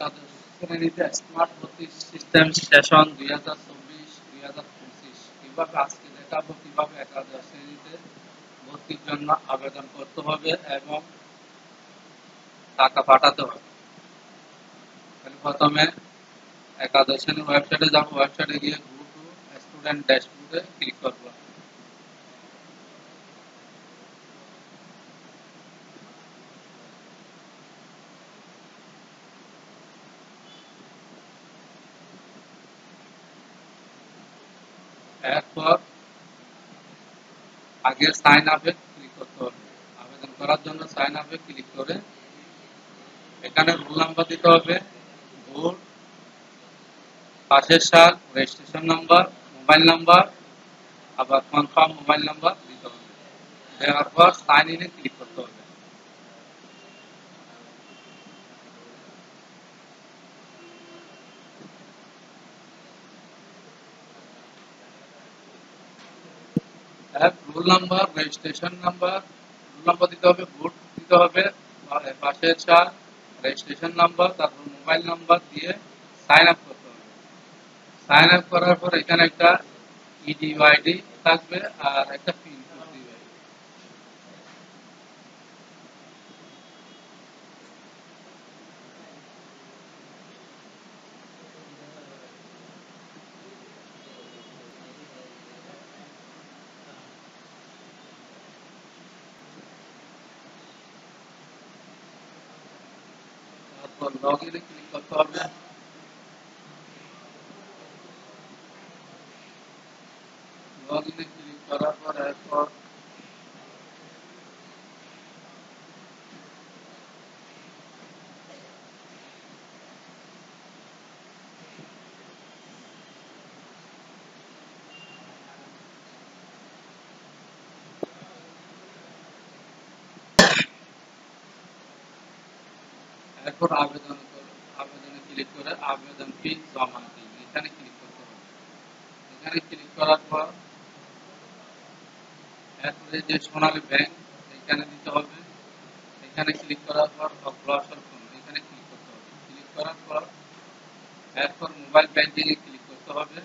শ্রেণীতে স্মার্ট ভর্তি system session দুই হাজার চব্বিশ, দুই হাজার পঁচিশ। আজকে দেখাবো একাদশ শ্রেণীতে ভর্তির জন্য আবেদন করতে হবে এবং টাকা পাঠাতে হবে। প্রথমে একাদশ শ্রেণির ওয়েবসাইটে যাব। ওয়েবসাইটে গিয়ে গো টু স্টুডেন্ট ড্যাশবোর্ডে ক্লিক করব। আগে সাইন আপে ক্লিক করতে হবে। আবেদন করার জন্য সাইন আপে ক্লিক করে এখানে রোল নাম্বার দিতে হবে। ভোট পাশের সাল রেজিস্ট্রেশন নাম্বার মোবাইল নাম্বার আবার কনফার্ম মোবাইল নাম্বার দিতে হবে। দেওয়ার পর সাইন ইনে ক্লিক করতে হবে। Roll number registration number, roll number দিতে হবে, ভোট দিতে হবে পাশের চার রেজিস্ট্রেশন নাম্বার, তারপর মোবাইল নাম্বার দিয়ে সাইন আপ করতে হবে। সাইন আপ করার পর এখানে একটা ইডি ইডিওআইডি থাকবে আর একটা পিন কোড দিবে তারপর লগ ইনে ক্লিক করতে হবে লগ ইনে ক্লিক করার পর এরপর এরপর আবেদন আবেদনে ক্লিক করে আবেদন ফি জমা দিন। এখানে ক্লিক করতে হবে। এখানে ক্লিক করার পর এরপরে যে সোনালী ব্যাংক এখানে দিতে হবে। এখানে ক্লিক করার পর অগ্রসর করুন এখানে ক্লিক করতে হবে। ক্লিক করার পর এরপর মোবাইল ব্যাংকিং এ ক্লিক করতে হবে।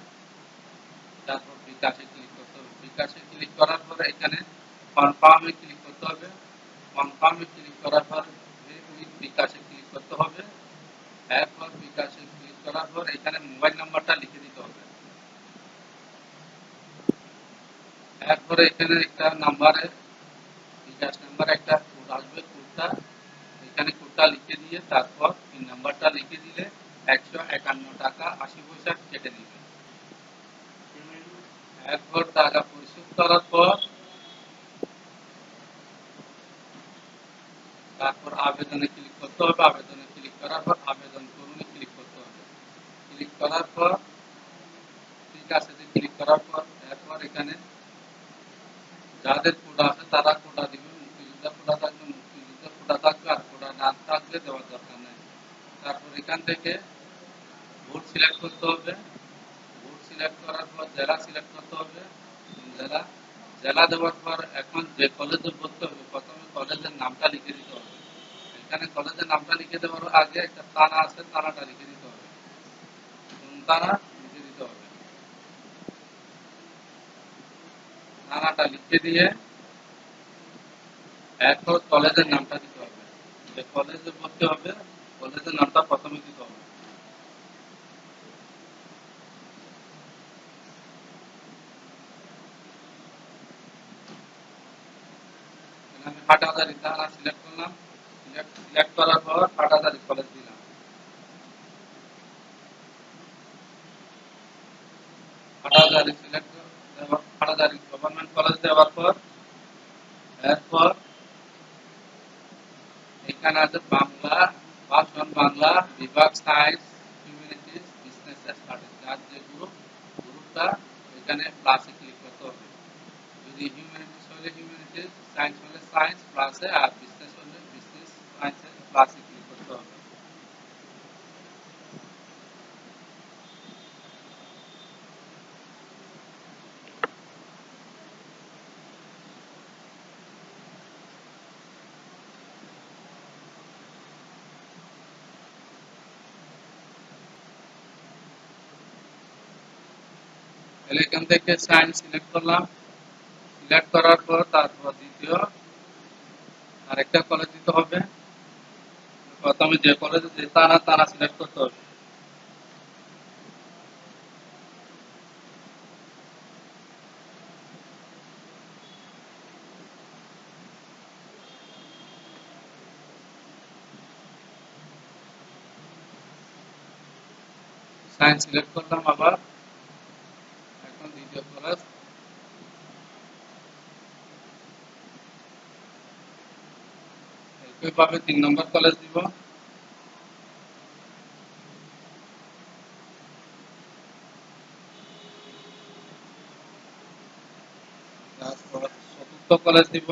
তারপর বিকাশে ক্লিক করতে হবে। বিকাশে ক্লিক করার পর এখানে কনফার্মে ক্লিক করতে হবে। কনফার্মে ক্লিক করার পর বিকাশে করতে হবে। এরপর বিকাশে ক্লিক করার পর এখানে মোবাইল নাম্বারটা লিখে দিতে হবে। এরপরে এখানে একটা নাম্বারে বিকাশ নাম্বার একটা কোড আসবে কোডটা এখানে কোডটা লিখে দিয়ে তারপর পিন নাম্বারটা লিখে দিলে একশো একান্ন টাকা আশি পয়সা কেটে দিবে। এরপর টাকা পরিশোধ করার পর তারপর আবেদনে ক্লিক করতে হবে, আবেদনে ক্লিক করার পর আবেদন করুন ক্লিক করতে হবে। ক্লিক করার পর, ঠিক আছে ক্লিক করার পর, এরপর এখানে যাদের কোডা আছে তারা কোডা দিবে, মুক্তিযোদ্ধা কোডা থাকবে, মুক্তিযোদ্ধা কোডা থাকবে, আর কোডা না থাকলে দেওয়ার দরকার নেই। তারপর এখান থেকে ভোট সিলেক্ট করতে হবে। ভোট সিলেক্ট করার পর জেলা সিলেক্ট করতে হবে। জেলা জেলা দেওয়ার পর এখন যে কলেজে ভর্তি হবে প্রথমে কলেজের নামটা লিখে দিতে হবে এখানে কলেজের নামটা লিখে দেওয়ার আগে একটা থানা আছে থানাটা লিখে দিতে হবে। থানা লিখে দিতে হবে। থানাটা লিখে দিয়ে এরপর কলেজের নামটা দিতে হবে। যে কলেজে ভর্তি হবে, কলেজের নামটা প্রথমে দিতে হবে। আমি হাটাজারি থানা সিলেক্ট করলাম। সিলেক্ট করার পর হাটাজারি কলেজ দিলাম। Hathazari select Hathazari government college দেওয়ার পর, এরপর এখানে আছে বাংলা, ভাষণ বাংলা, বিভাগ সায়েন্স হিউম্যানিটিস বিজনেস স্টাডিজ যার যে গ্রুপ গ্রুপটা এখানে প্লাসে ক্লিক করতে হবে। যদি হিউম্যানিটিস হলে হিউম্যানিটিস সায়েন্স হলে সায়েন্স প্লাসে আর বিজনেস প্লাসে ক্লিক করতে হবে। এখান থেকে সাইন সিলেক্ট করলাম। সিলেক্ট করার পর তারপর দ্বিতীয়। আরেকটা কলেজ দিতে হবে। প্রথমে যে কলেজে যে তারা তারা সিলেক্ট করতে হবে। সায়েন্স সিলেক্ট করলাম আবার। এখন দ্বিতীয় কলেজ একইভাবে তিন নম্বর কলেজ দিব। চতুর্থ কলেজ দিব।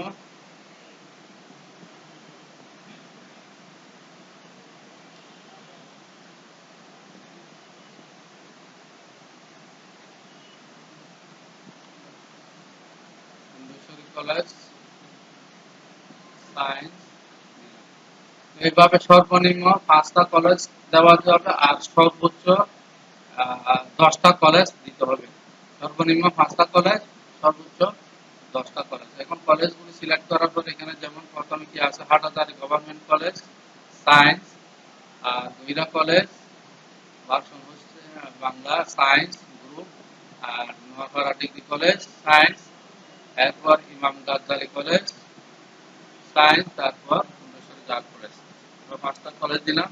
এইভাবে সর্বনিম্ন পাঁচটা কলেজ দেওয়া যাবে আর সর্বোচ্চ দশটা কলেজ দিতে হবে। সর্বনিম্ন পাঁচটা কলেজ, সর্বোচ্চ দশটা কলেজ এখন কলেজগুলি সিলেক্ট করার পর এখানে যেমন প্রথমে কি আছে হাটাজারি গভর্নমেন্ট কলেজ সায়েন্স আর দুইরা কলেজ বাংলা সায়েন্স গ্রুপ আর নোয়াপাড়া ডিগ্রি কলেজ সায়েন্স এরপর ইমাম গাজ্জালি কলেজ সায়েন্স তারপর মুন্ডেশ্বরী জাগ কলেজ পাঁচটা কলেজ দিলাম।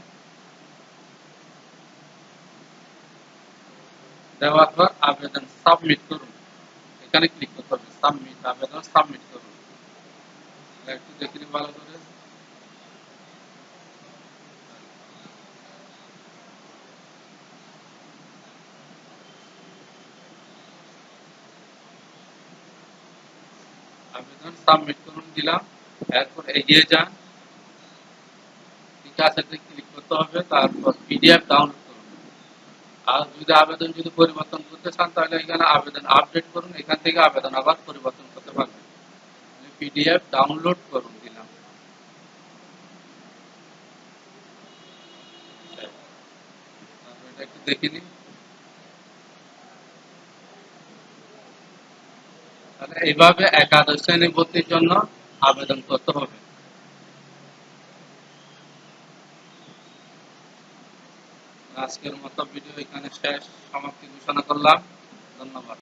দেওয়ার পর আবেদন সাবমিট করুন। এখানে ক্লিক করতে হবে সাবমিট আবেদন সাবমিট করুন। একটু দেখে নিন ভালো করে। আবেদন সাবমিট করুন দিলাম, এরপর এগিয়ে যান। ঠিক ক্লিক করতে হবে, তারপর পিডিএফ ডাউনলোড করুন। আর যদি আবেদন যদি পরিবর্তন করতে চান, তাহলে এখানে আবেদন আপডেট করুন, এখান থেকে আবেদন আবার পরিবর্তন পিডিএফ দিলাম। তারপর এটা একটু দেখে নিন তাহলে এইভাবে একাদশ শ্রেণি ভর্তির জন্য আবেদন করতে হবে। আজকের মতো ভিডিও এখানে শেষ। সমাপ্তি ঘোষণা করলাম। ধন্যবাদ।